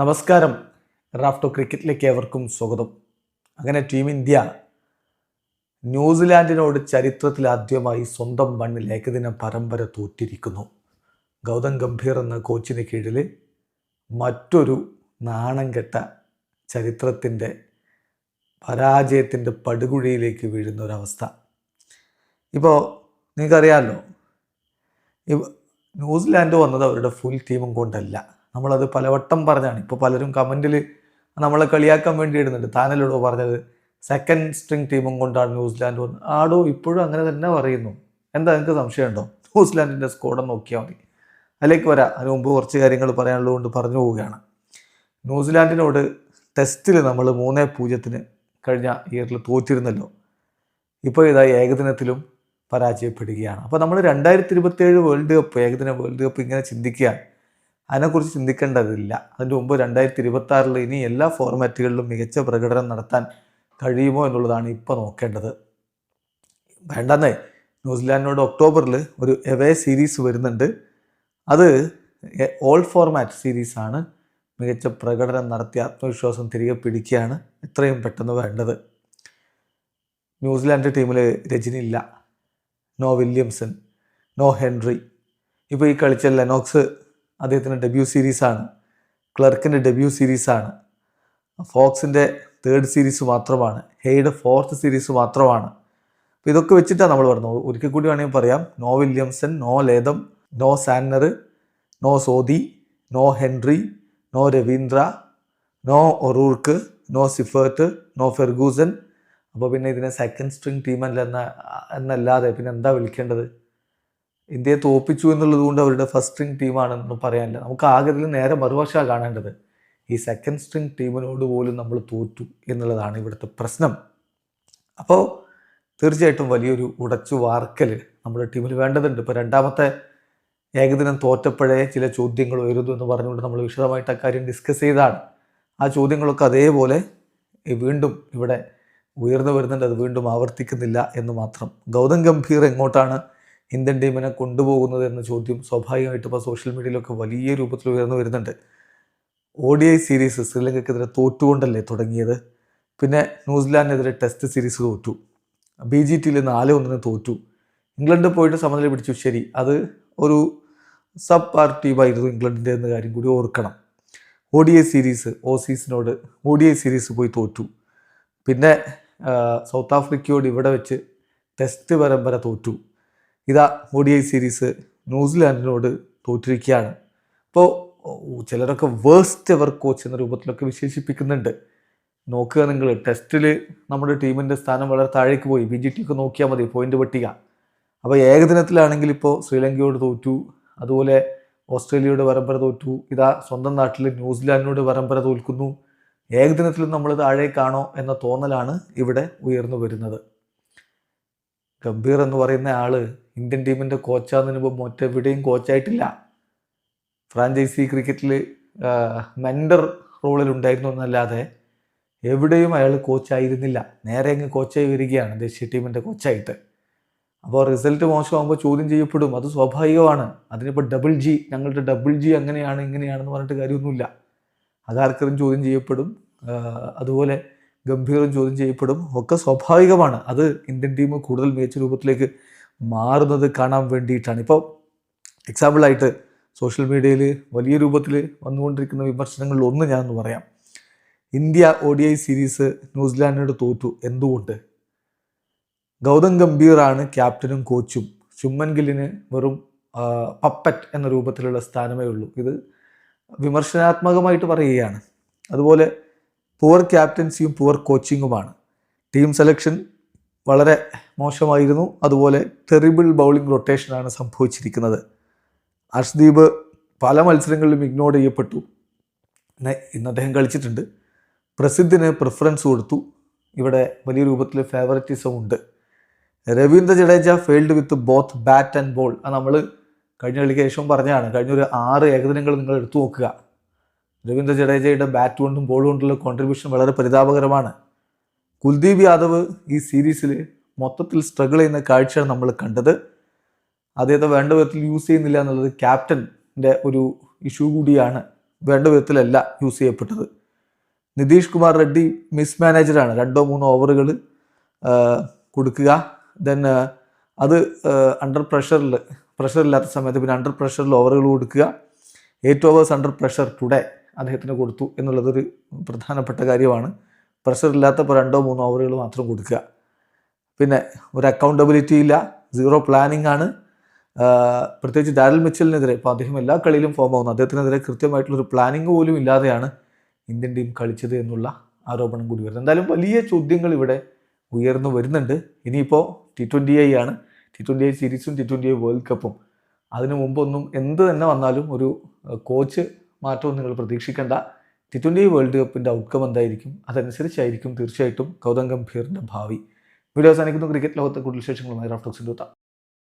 നമസ്കാരം. റാഫ്റ്റോ ക്രിക്കറ്റിലേക്ക് ഏവർക്കും സ്വാഗതം. അങ്ങനെ ടീം ഇന്ത്യ ന്യൂസിലാൻഡിനോട് ചരിത്രത്തിൽ ആദ്യമായി സ്വന്തം മണ്ണിൽ ഏകദിന പരമ്പര തോറ്റിരിക്കുന്നു. ഗൗതം ഗംഭീർ എന്ന കോച്ചിന് കീഴിൽ മറ്റൊരു നാണം കെട്ട ചരിത്രത്തിന്റെ പരാജയത്തിന്റെ പടുകുഴിയിലേക്ക് വീഴുന്ന ഒരവസ്ഥ ഇപ്പോൾ നിങ്ങൾക്കറിയാമല്ലോ ന്യൂസിലാൻഡ് വന്നത് അവരുടെ ഫുൾ ടീമും കൊണ്ടല്ല. നമ്മളത് പലവട്ടം പറഞ്ഞാണ് ഇപ്പോൾ പലരും കമന്റിൽ നമ്മളെ കളിയാക്കാൻ വേണ്ടി ഇടുന്നുണ്ട്. താനല്ലോടോ പറഞ്ഞത്? സെക്കൻഡ് സ്ട്രിങ് ടീമും കൊണ്ടാണ് ന്യൂസിലാൻഡ് വന്നത് ആടോ ഇപ്പോഴും അങ്ങനെ തന്നെ പറയുന്നു. എന്താ നിങ്ങൾക്ക് സംശയമുണ്ടോ? ന്യൂസിലാൻഡിന്റെ സ്കോഡ് നോക്കിയാൽ മതി. അതിലേക്ക് വരാം. അതിന് മുമ്പ് കുറച്ച് കാര്യങ്ങൾ പറയാനുള്ളതുകൊണ്ട് പറഞ്ഞു പോവുകയാണ്. ന്യൂസിലാൻഡിനോട് ടെസ്റ്റിൽ നമ്മൾ മൂന്നേ പൂജ്യത്തിന് കഴിഞ്ഞ ഇയറിൽ തോറ്റിരുന്നല്ലോ. ഇപ്പോൾ ഇതാ ഏകദിനത്തിലും പരാജയപ്പെടുകയാണ്. അപ്പോൾ നമ്മൾ രണ്ടായിരത്തി ഇരുപത്തേഴ് വേൾഡ് കപ്പ് ഏകദിന വേൾഡ് കപ്പ് ഇങ്ങനെ ചിന്തിക്കുക അതിനെക്കുറിച്ച് ചിന്തിക്കേണ്ടതില്ല. അതിന്റെ മുമ്പ് രണ്ടായിരത്തി ഇരുപത്തി ആറിൽ ഇനി എല്ലാ ഫോർമാറ്റുകളിലും മികച്ച പ്രകടനം നടത്താൻ കഴിയുമോ എന്നുള്ളതാണ് ഇപ്പോൾ നോക്കേണ്ടത്. വേണ്ടെന്നേ ന്യൂസിലാൻഡിനോട് ഒക്ടോബറിൽ ഒരു എവേ സീരീസ് വരുന്നുണ്ട്. അത് ഓൾ ഫോർമാറ്റ് സീരീസാണ് മികച്ച പ്രകടനം നടത്തി ആത്മവിശ്വാസം തിരികെ പിടിക്കുകയാണ്. എത്രയും പെട്ടെന്ന് വേണ്ടത്. ന്യൂസിലാൻഡ് ടീമിൽ രജനില്ല നോ വില്യംസൺ നോ ഹെൻറി. ഇപ്പോൾ ഈ കളിച്ച ലെനോക്സ് അദ്ദേഹത്തിന്റെ ഡെബ്യൂ സീരീസാണ് ക്ലർക്കിന്റെ ഡെബ്യൂ സീരീസാണ് ഫോക്സിന്റെ തേർഡ് സീരീസ് മാത്രമാണ്. ഹെയ്ഡ് ഫോർത്ത് സീരീസ് മാത്രമാണ്. അപ്പോൾ ഇതൊക്കെ വെച്ചിട്ടാണ് നമ്മൾ പറഞ്ഞത് ഒരിക്കൽ കൂടി വേണമെങ്കിൽ പറയാം. No Williamson no Latham no Santner no Sodhi no Henry no Ravindra no O'Rourke no Seifert no Ferguson അപ്പോൾ പിന്നെ ഇതിനെ സെക്കൻഡ് സ്ട്രിങ് ടീം അല്ല എന്ന എന്നല്ലാതെ പിന്നെ എന്താ വിളിക്കേണ്ടത്? ഇന്ത്യയെ തോപ്പിച്ചു എന്നുള്ളത് കൊണ്ട് അവരുടെ ഫസ്റ്റ് സ്ട്രിങ് ടീമാണെന്ന് പറയാനില്ല. നമുക്ക് ആകെ ഇതിൽ നേരെ മറുവശമാണ് കാണേണ്ടത്. ഈ സെക്കൻഡ് സ്ട്രിങ് ടീമിനോട് പോലും നമ്മൾ തോറ്റു എന്നുള്ളതാണ് ഇവിടുത്തെ പ്രശ്നം. അപ്പോൾ തീർച്ചയായിട്ടും വലിയൊരു ഉടച്ചു വാർക്കൽ നമ്മുടെ ടീമിൽ വേണ്ടതുണ്ട്. ഇപ്പോൾ രണ്ടാമത്തെ ഏകദിനം തോറ്റപ്പോഴേ ചില ചോദ്യങ്ങൾ ഉയരുന്നു എന്ന് പറഞ്ഞുകൊണ്ട് നമ്മൾ വിശദമായിട്ട് അക്കാര്യം ഡിസ്കസ് ചെയ്താണ് ആ ചോദ്യങ്ങളൊക്കെ അതേപോലെ വീണ്ടും ഇവിടെ ഉയർന്നു വരുന്നുണ്ട്. അത് വീണ്ടും ആവർത്തിക്കുന്നില്ല എന്ന് മാത്രം. ഗൗതം ഗംഭീർ എങ്ങോട്ടാണ് ഇന്ത്യൻ ടീമിനെ കൊണ്ടുപോകുന്നത് എന്ന ചോദ്യം സ്വാഭാവികമായിട്ടും ഇപ്പോൾ സോഷ്യൽ മീഡിയയിലൊക്കെ വലിയ രൂപത്തിൽ ഉയർന്നു വരുന്നുണ്ട്. ഒ ഡി ഐ സീരീസ് ശ്രീലങ്കയ്ക്കെതിരെ തോറ്റുകൊണ്ടല്ലേ തുടങ്ങിയത്? പിന്നെ ന്യൂസിലാൻഡിനെതിരെ ടെസ്റ്റ് സീരീസ് തോറ്റു. ബി ജി ടിയിൽ നാല് ഒന്നിന് തോറ്റു. ഇംഗ്ലണ്ട് പോയിട്ട് സമനില പിടിച്ചു. ശരി അത് ഒരു സബ് പാർ ടീമായിരുന്നു ഇംഗ്ലണ്ടിന്റെ എന്ന കാര്യം കൂടി ഓർക്കണം. ഒ ഡി ഐ സീരീസ് ഓസീസിനോട് ഒ ഡി ഐ സീരീസ് പോയി തോറ്റു. പിന്നെ സൗത്ത് ആഫ്രിക്കയോട് ഇവിടെ വെച്ച് ടെസ്റ്റ് പരമ്പര തോറ്റു. ഇതാ ഒ ഡി ഐ സീരീസ് ന്യൂസിലാൻഡിനോട് തോറ്റിരിക്കുകയാണ്. അപ്പോൾ ചിലരൊക്കെ വേസ്റ്റ് എവർ കോച്ച് എന്ന രൂപത്തിലൊക്കെ വിശേഷിപ്പിക്കുന്നുണ്ട്. നോക്കുക നിങ്ങൾ ടെസ്റ്റിൽ നമ്മുടെ ടീമിന്റെ സ്ഥാനം വളരെ താഴേക്ക് പോയി. ബി ജി ടി ഒക്കെ നോക്കിയാൽ മതി പോയിന്റ് പട്ടിക അപ്പോൾ ഏകദിനത്തിലാണെങ്കിൽ ഇപ്പോൾ ശ്രീലങ്കയോട് തോറ്റു അതുപോലെ ഓസ്ട്രേലിയയോട് പരമ്പര തോറ്റു ഇതാ സ്വന്തം നാട്ടിൽ ന്യൂസിലാൻഡിനോട് പരമ്പര തോൽക്കുന്നു. ഏകദിനത്തിലും നമ്മൾ താഴേക്കാണോ എന്ന തോന്നലാണ് ഇവിടെ ഉയർന്നു വരുന്നത്. ഗംഭീർ എന്ന് പറയുന്ന ആൾ ഇന്ത്യൻ ടീമിന്റെ കോച്ചാകുന്നതിന് മുമ്പ് മറ്റെവിടെയും കോച്ചായിട്ടില്ല. ഫ്രാഞ്ചൈസി ക്രിക്കറ്റിൽ മെൻഡർ റോളിൽ ഉണ്ടായിരുന്നു എന്നല്ലാതെ എവിടെയും അയാൾ കോച്ചായിരുന്നില്ല. നേരെ അങ്ങ് കോച്ചായി വരികയാണ് ദേശീയ ടീമിന്റെ കോച്ചായിട്ട്. അപ്പോൾ റിസൾട്ട് മോശമാകുമ്പോൾ ചോദ്യം ചെയ്യപ്പെടും. അത് സ്വാഭാവികമാണ്. അതിനിപ്പോൾ ഡബിൾ ജി ഞങ്ങളുടെ ഡബിൾ ജി അങ്ങനെയാണ് ഇങ്ങനെയാണെന്ന് പറഞ്ഞിട്ട് കാര്യമൊന്നുമില്ല. അതാർക്കറും ചോദ്യം ചെയ്യപ്പെടും. അതുപോലെ ഗംഭീറും ചോദ്യം ചെയ്യപ്പെടും. ഒക്കെ സ്വാഭാവികമാണ്. അത് ഇന്ത്യൻ ടീം കൂടുതൽ മികച്ച രൂപത്തിലേക്ക് മാറുന്നത് കാണാൻ വേണ്ടിയിട്ടാണ്. ഇപ്പോൾ എക്സാമ്പിളായിട്ട് സോഷ്യൽ മീഡിയയിൽ വലിയ രൂപത്തിൽ വന്നുകൊണ്ടിരിക്കുന്ന വിമർശനങ്ങളിൽ ഒന്ന് ഞാനൊന്ന് പറയാം. India O D I series ന്യൂസിലാൻഡിനോട് തോറ്റു. എന്തുകൊണ്ട്? ഗൗതം ഗംഭീറാണ് ക്യാപ്റ്റനും കോച്ചും ചുമ്മൻ ഗില്ലിന് വെറും പപ്പറ്റ് എന്ന രൂപത്തിലുള്ള സ്ഥാനമേ ഉള്ളൂ. ഇത് വിമർശനാത്മകമായിട്ട് പറയുകയാണ്. അതുപോലെ പുവർ ക്യാപ്റ്റൻസിയും പുവർ കോച്ചിങ്ങുമാണ് ടീം സെലക്ഷൻ വളരെ മോശമായിരുന്നു. അതുപോലെ ടെറിബിൾ ബൗളിംഗ് റൊട്ടേഷനാണ് സംഭവിച്ചിരിക്കുന്നത്. അർഷ്ദീപ് പല മത്സരങ്ങളിലും ഇഗ്നോർ ചെയ്യപ്പെട്ടു. ഇന്ന് അദ്ദേഹം കളിച്ചിട്ടുണ്ട്. പ്രസിദ്ധിന് പ്രിഫറൻസ് കൊടുത്തു. ഇവിടെ വലിയ രൂപത്തിൽ ഫേവററ്റിസം ഉണ്ട്. Ravindra Jadeja failed with both bat and ball അത് നമ്മൾ കഴിഞ്ഞ കളിക്ക് ശേഷം പറഞ്ഞതാണ്. കഴിഞ്ഞൊരു ആറ് ഏകദിനങ്ങൾ നിങ്ങൾ എടുത്തു നോക്കുക. രവീന്ദ്ര ജഡേജയുടെ ബാറ്റ് കൊണ്ടും ബോൾ കൊണ്ടുള്ള കോൺട്രിബ്യൂഷൻ വളരെ പരിതാപകരമാണ്. കുൽദീപ് യാദവ് ഈ സീരീസിൽ മൊത്തത്തിൽ സ്ട്രഗിൾ ചെയ്യുന്ന കാഴ്ചയാണ് നമ്മൾ കണ്ടത്. അദ്ദേഹത്തെ വേണ്ട വിധത്തിൽ യൂസ് ചെയ്യുന്നില്ല എന്നുള്ളത് ക്യാപ്റ്റന്റെ ഒരു ഇഷ്യൂ കൂടിയാണ്. വേണ്ട വിധത്തിലല്ല യൂസ് ചെയ്യപ്പെട്ടത്. നിതീഷ് കുമാർ റെഡ്ഡി മിസ് മാനേജറാണ് രണ്ടോ മൂന്നോ ഓവറുകൾ കൊടുക്കുക. ദെൻ അത് അണ്ടർ പ്രഷറിൽ പ്രഷറില്ലാത്ത സമയത്ത് പിന്നെ അണ്ടർ പ്രഷറിൽ ഓവറുകൾ കൊടുക്കുക. Eight overs under pressure today അദ്ദേഹത്തിന് കൊടുത്തു എന്നുള്ളതൊരു പ്രധാനപ്പെട്ട കാര്യമാണ്. പ്രഷർ ഇല്ലാത്തപ്പോൾ രണ്ടോ മൂന്നോ ഓവറുകൾ മാത്രം കൊടുക്കുക. പിന്നെ ഒരു അക്കൗണ്ടബിലിറ്റി ഇല്ല സീറോ പ്ലാനിങ് ആണ്. പ്രത്യേകിച്ച് ഡാരൽ മിച്ചലിനെതിരെ ഇപ്പോൾ അദ്ദേഹം എല്ലാ കളിയിലും ഫോം ആവുന്നു. അദ്ദേഹത്തിനെതിരെ കൃത്യമായിട്ടുള്ളൊരു പ്ലാനിങ് പോലും ഇല്ലാതെയാണ് ഇന്ത്യൻ ടീം കളിച്ചത് എന്നുള്ള ആരോപണം കൂടി വരുന്നത്. എന്തായാലും വലിയ ചോദ്യങ്ങൾ ഇവിടെ ഉയർന്നു വരുന്നുണ്ട്. ഇനിയിപ്പോൾ ടി ട്വന്റി ഐ ആണ്. ടി ട്വന്റി ഐ സീരീസും ടി ട്വന്റി ഐ വേൾഡ് കപ്പും അതിനു മുമ്പൊന്നും എന്ത് തന്നെ വന്നാലും ഒരു കോച്ച് മാറ്റവും നിങ്ങൾ പ്രതീക്ഷിക്കേണ്ട. ടി ട്വന്റി വേൾഡ് കപ്പിന്റെ ഔട്ട്കം എന്തായിരിക്കും? അതനുസരിച്ചായിരിക്കും തീർച്ചയായിട്ടും ഗൗതം ഗംഭീറിന്റെ ഭാവി. വീഡിയോ അവസാനിക്കുന്നു. ക്രിക്കറ്റ് ലോകത്തെ കൂടുതൽ വിശേഷങ്ങളുമായി റാഫ്റ്റോക്സിന്റെ